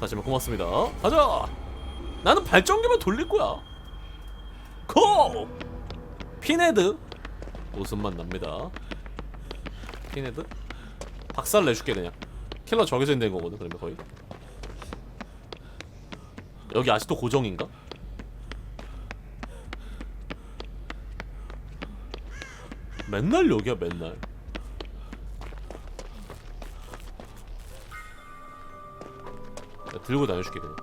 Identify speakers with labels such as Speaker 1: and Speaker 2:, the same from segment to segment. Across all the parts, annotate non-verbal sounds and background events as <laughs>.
Speaker 1: 다시 한번 고맙습니다. 가자! 나는 발전기만 돌릴 거야. 고! 피네드. 웃음만 납니다. 피네드? 박살 내줄게 그냥. 킬러 저기서 있는 거거든 그러면 거의. 여기 아직도 고정인가? 맨날 여기야 맨날 들고 다녀줄게 그냥.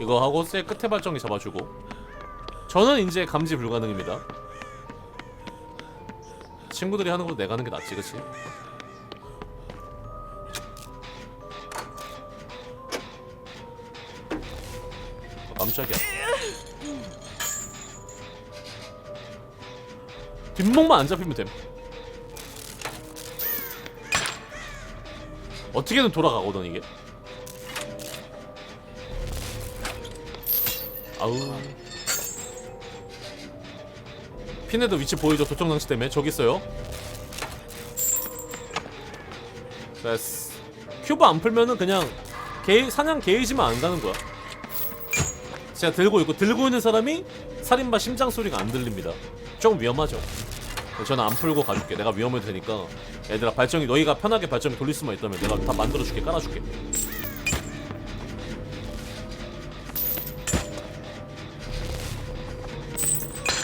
Speaker 1: 이거 하고 쇠 끝에 발전기 잡아주고. 저는 이제 감지 불가능입니다. 친구들이 하는 것보다 내가 하는 게 낫지 그치? 아, 깜짝이야. 뒷목만 안 잡히면 됨 어떻게든 돌아가거든 이게. 아우. 피네드 위치 보이죠 도청 장치 때문에. 저기 있어요. 됐어 큐브 안 풀면은 그냥 게이, 사냥 게이지만 안 가는 거야. 제가 들고 있고 들고 있는 사람이 살인마 심장 소리가 안 들립니다. 좀 위험하죠 저는 안 풀고 가줄게. 내가 위험해도 되니까. 얘들아 발전기 너희가 편하게 발전기 돌릴 수만 있다면 내가 다 만들어줄게. 깔아줄게.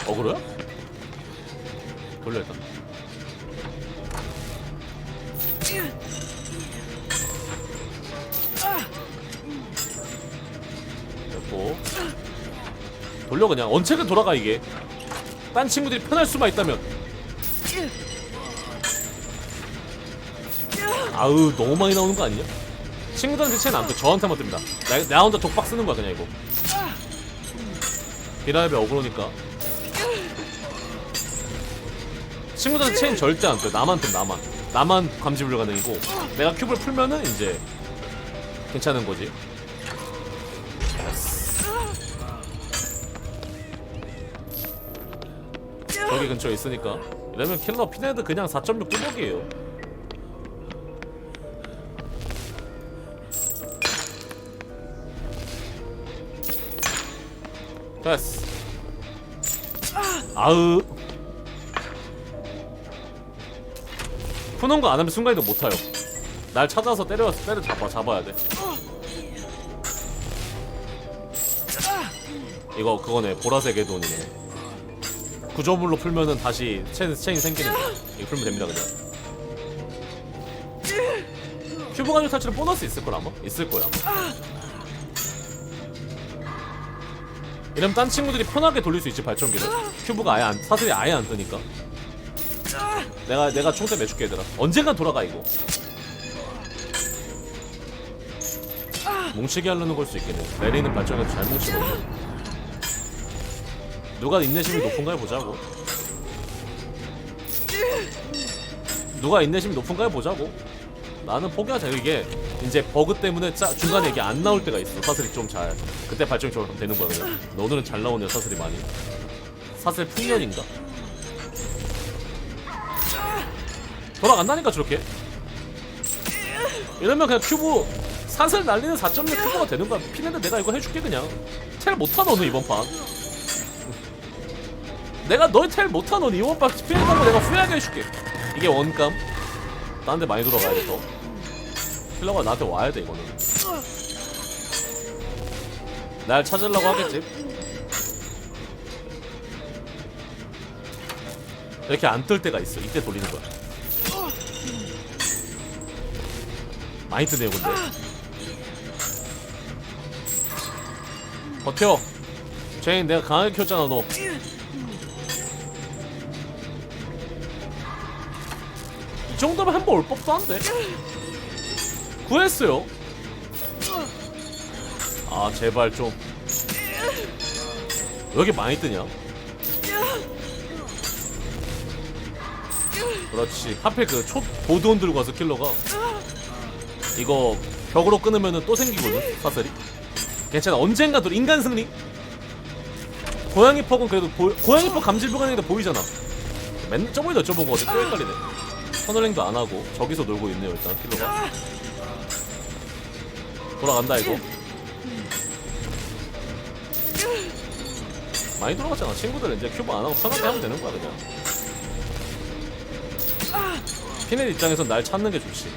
Speaker 1: 어그로야? 돌려 일단. 됐고. 돌려 그냥. 언제든 돌아가 이게. 딴 친구들이 편할 수만 있다면 아우 너무 많이 나오는 거 아니냐? 친구들한테 체는 안돼 저한테만 뜹니다. 나, 나 혼자 독박 쓰는 거야 그냥 이거. 비라이브 어그로니까. 친구들한테 체인 절대 안돼. 나만 뜸 나만. 나만 감지 불 가능이고 내가 큐브를 풀면은 이제 괜찮은 거지. 저기 근처에 있으니까 이러면 킬러 피네드 그냥 4.6 뚜벅이에요. 됐어. 아으. 푸는 거 안 하면 순간이도 못 타요. 날 찾아서 때려 때려 잡아 잡아야 돼. 이거 그거네 보라색의 돈이네 구조물로 풀면은 다시 체인, 체인 생기는 거 이거 풀면 됩니다 그냥. 큐브 간주 탈출은 보너스 있을 걸 아마? 있을 거야. 이러면 딴 친구들이 편하게 돌릴 수 있지 발전기를. 큐브가 아예 안 사슬이 아예 안 뜨니까. 내가 내가 총대 매줄게 얘들아. 언젠간 돌아가 이거. 뭉치게 하려는 걸 수 있겠네. 내리는 발전기도 잘 뭉치고 누가 인내심이 높은가 해보자고. 누가 인내심이 높은가 해보자고. 나는 포기하자 이게. 이제 버그 때문에 짜, 중간에 이게 안 나올 때가 있어. 사슬이 좀 잘. 그때 발전이 좀 되는 거야 그냥 오늘은 잘 나오네 사슬이 많이. 사슬 풍년인가? 돌아간다니까 저렇게. 이러면 그냥 큐브 사슬 날리는 4.6 큐브가 되는 거야. 피는데 내가 이거 해줄게 그냥. 텔 못하 너는 이번 판 내가 너의 텔 못하 너는 이번 판 피해간 거 내가 후회하게 해줄게. 이게 원감? 딴 데 많이 돌아가야 돼더? 킬러가 나한테 와야 돼 이거는. 날 찾으려고 하겠지? 이렇게 안 뜰 때가 있어. 이때 돌리는 거야. 많이 뜨네요 근데. 버텨. 제인 내가 강하게 켰잖아 너 정도면 한 번 올 법도 한데. 구했어요. 아 제발 좀. 여기 많이 뜨냐? 그렇지. 하필 그초 보드온 들고 와서 킬러가. 이거 벽으로 끊으면은 또 생기거든 사슬이. 괜찮아. 언젠가 또 인간 승리? 고양이 퍽은 그래도 보, 고양이 퍽 감질 불가능인데 보이잖아. 맨 저번에도 여쭤보고 어제 또 헷갈리네 터널링도 안 하고 저기서 놀고 있네요 일단. 킬러가. 돌아간다 이거. 많이 돌아갔잖아. 친구들 이제 큐브 안 하고 편하게 하면 되는 거야 그냥. 피넷 입장에선 날 찾는 게 좋지.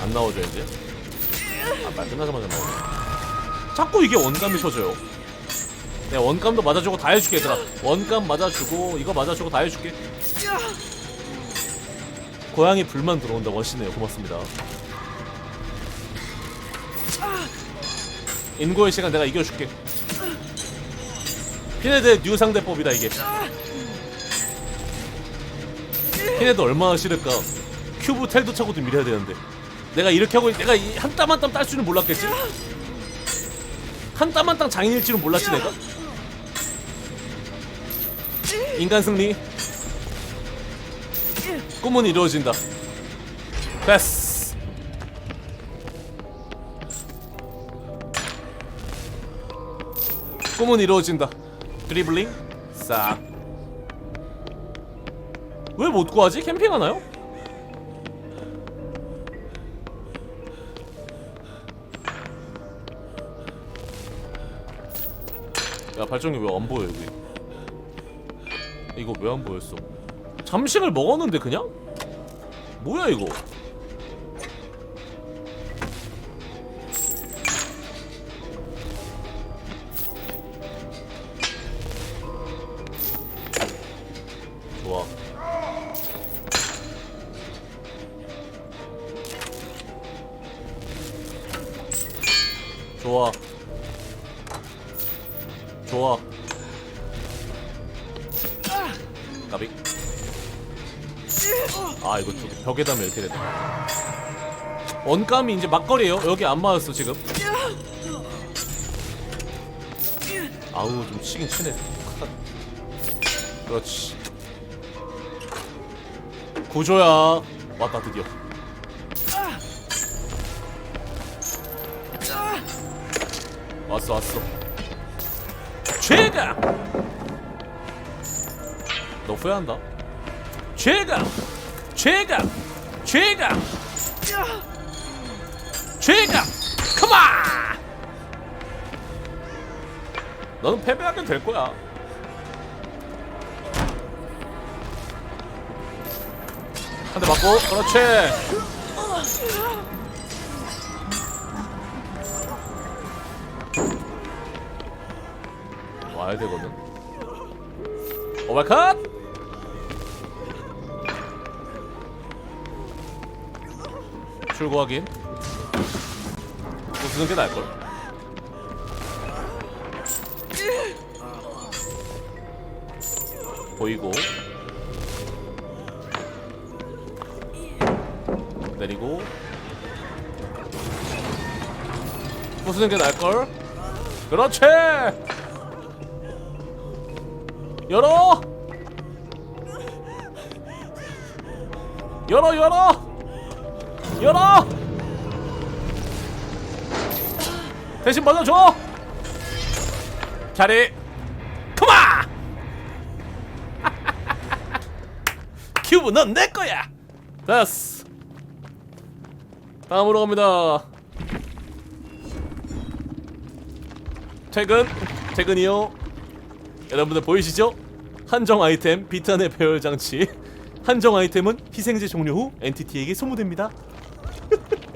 Speaker 1: 안 나오죠 이제? 아말 끝나자마자 나오네. 자꾸 이게 원감이 쳐져요 내가 원감도 맞아주고 다 해줄게 얘들아. 원감 맞아주고 이거 맞아주고 다 해줄게. 고양이 불만 들어온다 멋있네요. 고맙습니다. 인고의 시간 내가 이겨줄게. 피네드의 뉴 상대법이다 이게. 피네드 얼마나 싫을까? 큐브 텔도 차고도 밀어야 되는데. 내가 이렇게 하고 내가 한 땀 한 땀 딸 줄은 몰랐겠지? 한 땀 한 땀 장인일 줄은 몰랐지 내가 인간 승리. 꿈은 이루어진다. 됐어 꿈은 이루어진다. 드리블링. 싹. 왜 못 구하지? 캠핑하나요? 야 발전기 왜 안 보여 여기 이거 왜 안 보였어? 잠식을 먹었는데 그냥? 뭐야 이거? 좋아. 좋아. 좋아 까비? 아 이거 저 벽에 닿으면 이렇게 되네 원감이 이제 막거리에요. 여기 안 맞았어 지금. 아우 좀 치긴 치네. 그렇지. 구조야. 왔다 드디어. 왔어 왔어. 최강 너 후회한다? 최강 최강 최강 최강 컴온 너는 패배하게 될 거야. 한 대 맞고 그렇지. 와야 되거든 오발컷 출고 확인. 부수는 게 나을걸. 보이고. 내리고. 부수는 게 나을걸. 그렇지 열어! 열어 열어! 열어! 대신 받아줘! 자리! 컴온 <laughs> 큐브 넌 내 거야! 됐어. 다음으로 갑니다. 퇴근. 퇴근이요 여러분들 보이시죠? 한정 아이템 비탄의 배열 장치 <laughs> 한정 아이템은 희생제 종료 후 엔티티에게 소모됩니다 <laughs>